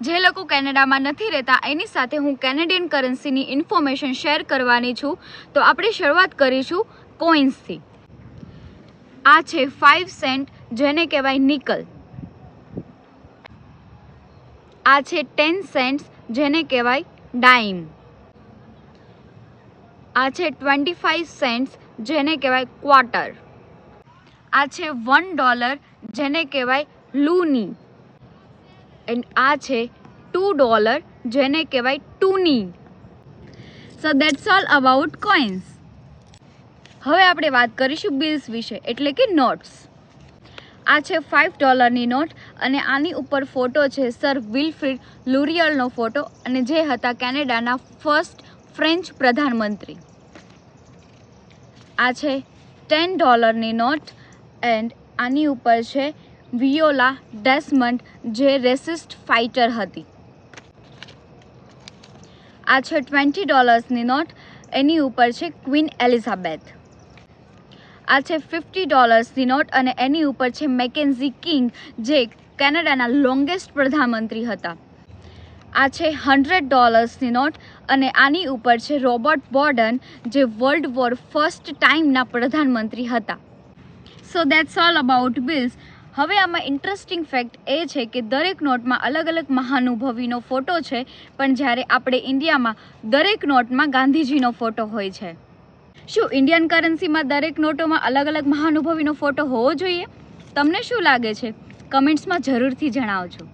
જે લોકો કેનેડામાં નથી રહેતા, એની સાથે હું કેનેડિયન કરન્સીની ઇન્ફોર્મેશન શેર કરવાની છું. તો આપણે શરૂઆત કરીશું કોઇન્સથી. આ છે ફાઇવ સેન્ટ, જેને કહેવાય નિકલ. આ છે ટેન સેન્ટ્સ, જેને કહેવાય ડાઇમ. આ છે ટ્વેન્ટી ફાઇવ સેન્ટ્સ, જેને કહેવાય ક્વાર્ટર. આ છે વન ડોલર, જેને કહેવાય લૂની. એન્ડ આ છે ટુ ડોલર જેને કહેવાય ટુની so that's all about coins હવે આપણે વાત કરીશું બિલ્સ વિશે, એટલે કે નોટ્સ આ છે ફાઇવ ડોલરની નોટ અને આની ઉપર ફોટો છે સર વિલફ્રીડ લુરિયલનો ફોટો અને જે હતા કેનેડાના ફર્સ્ટ ફ્રેન્ચ પ્રધાનમંત્રી. આ છે ટેન ડોલરની નોટ એન્ડ આની ઉપર છે વિયોલા ડેસમન્ડ જે રેસિસ્ટ ફાઇટર હતી. આ છે ટ્વેન્ટી ડોલર્સની નોટ, એની ઉપર છે ક્વીન એલિઝાબેથ. આ છે ફિફ્ટી ડોલર્સની નોટ અને એની ઉપર છે મેકેન્ઝી કિંગ, જે કેનેડાના લોંગેસ્ટ પ્રધાનમંત્રી હતા. આ છે હંડ્રેડ ડોલર્સની નોટ અને આની ઉપર છે રોબર્ટ બોર્ડન, જે વર્લ્ડ વોર ફર્સ્ટ ટાઈમના પ્રધાનમંત્રી હતા. So that's all about bills હવે આમાં ઇન્ટરેસ્ટિંગ ફેક્ટ એ છે કે દરેક નોટમાં અલગ અલગ મહાનુભવીનો ફોટો છે, પણ જ્યારે આપણે ઇન્ડિયામાં દરેક નોટમાં ગાંધીજીનો ફોટો હોય છે. શું ઇન્ડિયન કરન્સીમાં દરેક નોટોમાં અલગ અલગ મહાનુભવીનો ફોટો હોવો જોઈએ? તમને શું લાગે છે? કમેન્ટ્સમાં જરૂરથી જણાવજો.